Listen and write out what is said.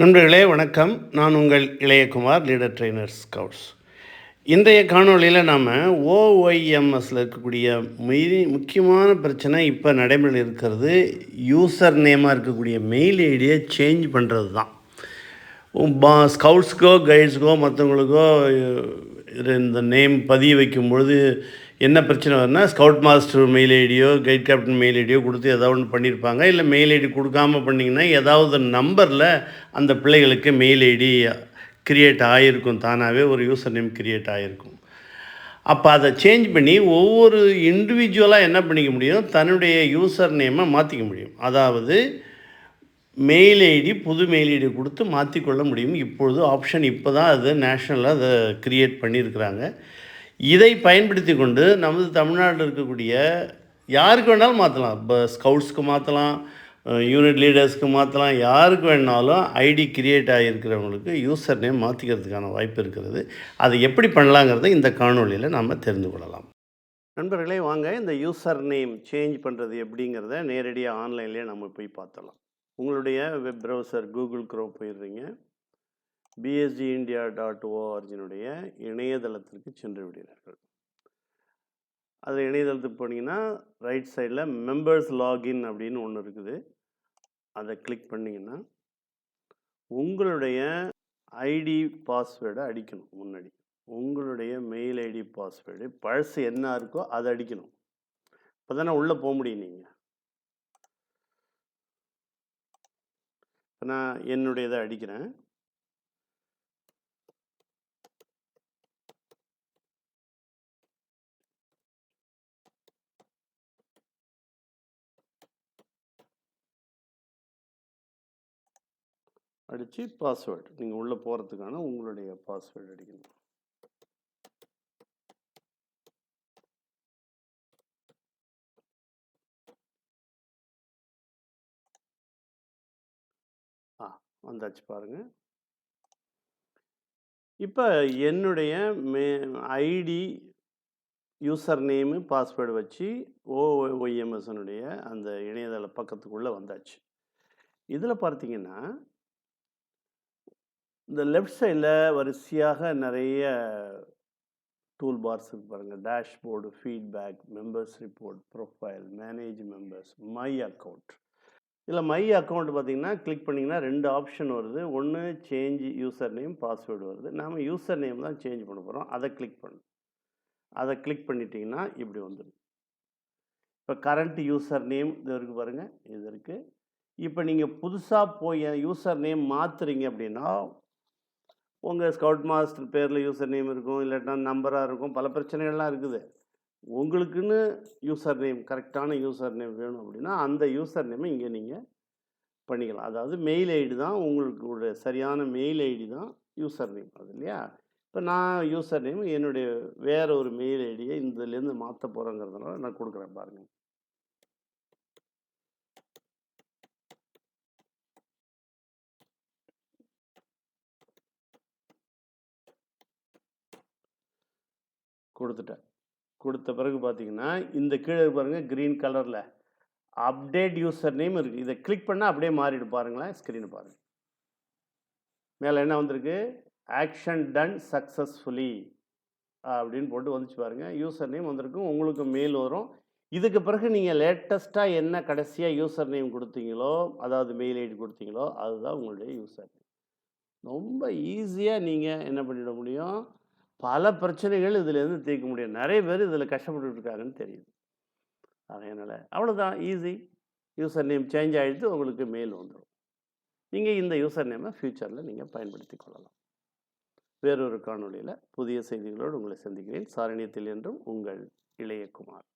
நண்பர்களே வணக்கம். நான் உங்கள் இளையகுமார் லீடர் ட்ரெய்னர் ஸ்கவுட்ஸ் இன்றைய காணொளியில் நாம் ஓஒய்எம்எஸில் இருக்கக்கூடிய மெய் முக்கியமான பிரச்சனை இப்போ நடைமுறையில் இருக்கிறது. யூசர் நேமாக இருக்கக்கூடிய மெயில் ஐடியை சேஞ்ச் பண்ணுறது தான் பா ஸ்கவுட்ஸ்க்கோ கைட்ஸுக்கோ மற்றவங்களுக்கோ இது இந்த நேம் பதிய வைக்கும் பொழுது என்ன பிரச்சனை வரும்னா ஸ்கவுட் மாஸ்டர் மெயில் ஐடியோ கைட் கேப்டன் மெயில் ஐடியோ கொடுத்து ஏதாவது ஒன்று பண்ணியிருப்பாங்க இல்லை மெயில் ஐடி கொடுக்காம பண்ணிங்கன்னா ஏதாவது நம்பரில் அந்த பிள்ளைகளுக்கு மெயில் ஐடி க்ரியேட் ஆகிருக்கும் தானாகவே ஒரு யூசர் நேம் க்ரியேட் ஆகிருக்கும் அப்போ அதை சேஞ்ச் பண்ணி ஒவ்வொரு இண்டிவிஜுவலாக என்ன பண்ணிக்க முடியும்? தன்னுடைய யூசர் நேமை மாற்றிக்க முடியும். அதாவது மெயில் ஐடி புது மெயில் ஐடி கொடுத்து மாற்றிக்கொள்ள முடியும். இப்பொழுது ஆப்ஷன் இப்போ தான் அது நேஷ்னலாக அதை க்ரியேட் பண்ணியிருக்கிறாங்க இதை பயன்படுத்தி கொண்டு நமது தமிழ்நாட்டில் இருக்கக்கூடிய யாருக்கு வேணாலும் மாற்றலாம் இப்போ ஸ்கவுட்ஸ்க்கு மாற்றலாம் யூனிட் லீடர்ஸ்க்கு மாற்றலாம் யாருக்கு வேணாலும் ஐடி கிரியேட் ஆகியிருக்கிறவங்களுக்கு யூசர் நேம் மாற்றிக்கிறதுக்கான வாய்ப்பு இருக்கிறது. அதை எப்படி பண்ணலாங்கிறத இந்த காணொளியில் நாம் தெரிந்து கொள்ளலாம். நண்பர்களே வாங்க இந்த யூசர் நேம் சேஞ்ச் பண்ணுறது எப்படிங்கிறத நேரடியாக ஆன்லைன்லேயே நம்ம போய் பார்த்தலாம் உங்களுடைய வெப் ப்ரௌசர் கூகுள் க்ரோ போயிடுறீங்க. பிஎஸ்டி இந்தியா டாட் ஓஆர்ஜினுடைய இணையதளத்திற்கு சென்று விடுகிறார்கள். அதில் இணையதளத்துக்கு போனீங்கன்னா ரைட் சைடில் மெம்பர்ஸ் லாகின் அப்படின்னு ஒன்று இருக்குது. அதை கிளிக் பண்ணிங்கன்னா உங்களுடைய ஐடி பாஸ்வேர்டை அடிக்கணும் முன்னாடி. உங்களுடைய மெயில் ஐடி பாஸ்வேர்டு பழசு என்ன இருக்கோ அதை அடிக்கணும். இப்போ தானே உள்ளே போக முடியும் நீங்கள் இப்போ நான் என்னுடையதை அடிக்கிறேன். அடித்து பாஸ்வேர்டு நீங்கள் உள்ளே போகிறதுக்கான உங்களுடைய பாஸ்வேர்டு அடிக்கணும். ஆ வந்தாச்சு பாருங்கள் இப்போ என்னுடைய மே ஐடி யூசர் நேமு பாஸ்வேர்டு வச்சு ஓஒய்எம்எஸ்னுடைய அந்த இணையதள பக்கத்துக்குள்ளே வந்தாச்சு. இதில் பார்த்தீங்கன்னா இந்த லெஃப்ட் சைடில் வரிசையாக நிறைய டூல் பார்ஸ் இருக்கு பாருங்கள் dashboard feedback members report profile manage members my account இதில் மை அக்கௌண்ட் பார்த்தீங்கன்னா கிளிக் பண்ணிங்கன்னா ரெண்டு ஆப்ஷன் வருது. ஒன்று சேஞ்ச் யூசர் நேம் பாஸ்வேர்டு வருது. நாம் யூசர் நேம் தான் சேஞ்ச் பண்ண போகிறோம் அதை கிளிக் பண்ணும் அதை கிளிக் பண்ணிட்டீங்கன்னா இப்படி வந்துடும் இப்போ கரண்ட் யூசர் நேம் இது இருக்குது பாருங்கள் இது இருக்குது இப்போ நீங்கள் புதுசாக போய் யூசர் நேம் மாற்றுறீங்க அப்படின்னா உங்கள் ஸ்கவுட் மாஸ்டர் பேரில் யூசர் நேம் இருக்கும் இல்லாட்டினா நம்பராக இருக்கும் பல பிரச்சனைகள்லாம் இருக்குது. உங்களுக்குன்னு யூசர் நேம் கரெக்டான யூசர் நேம் வேணும் அப்படின்னா அந்த யூசர் நேமை இங்கே நீங்கள் பண்ணிக்கலாம். அதாவது மெயில் ஐடி தான் உங்களுக்கு சரியான மெயில் ஐடி தான் யூசர் நேம் அது இல்லையா? இப்போ நான் யூசர் நேம் என்னுடைய வேற ஒரு மெயில் ஐடியை இதுலேருந்து மாற்ற போகிறேங்கிறதுனால நான் கொடுக்குறேன் பாருங்கள் கொடுத்துட்டேன். கொடுத்த பிறகு பார்த்தீங்கன்னா இந்த கீழே பாருங்கள் க்ரீன் கலரில் அப்டேட் யூசர் நேம் இருக்குது இதை கிளிக் பண்ணால் அப்படியே மாறிடும். பாருங்களேன் ஸ்க்ரீனை பாருங்கள் மேலே என்ன வந்திருக்கு? ஆக்ஷன் டன் சக்ஸஸ்ஃபுல்லி அப்படின்னு போட்டு வந்துச்சு பாருங்கள் யூசர் நேம் வந்திருக்கும். உங்களுக்கு மெயில் வரும். இதுக்கு பிறகு நீங்கள் லேட்டஸ்ட்டாக என்ன கடைசியாக யூசர் நேம் கொடுத்தீங்களோ அதாவது மெயில் ஐடி கொடுத்தீங்களோ அதுதான் உங்களுடைய யூசர் நேம் ரொம்ப ஈஸியாக நீங்கள் என்ன பண்ணிட முடியும்? பல பிரச்சனைகள் இதுலேருந்து தீர்க்க முடியும். நிறைய பேர் இதில் கஷ்டப்பட்டு இருக்காங்கன்னு தெரியுது. அதனால் அவ்வளோதான் ஈஸி யூசர் நேம் சேஞ்ச் ஆகிடுத்து உங்களுக்கு மெயில் வந்துடும் நீங்கள் இந்த யூசர் நேமை ஃப்யூச்சரில் நீங்கள் பயன்படுத்தி கொள்ளலாம். வேறொரு காணொளியில் புதிய செய்திகளோடு உங்களை சந்திக்கிறேன். சாரணியத்தில் என்றும் உங்கள் இளையகுமார்.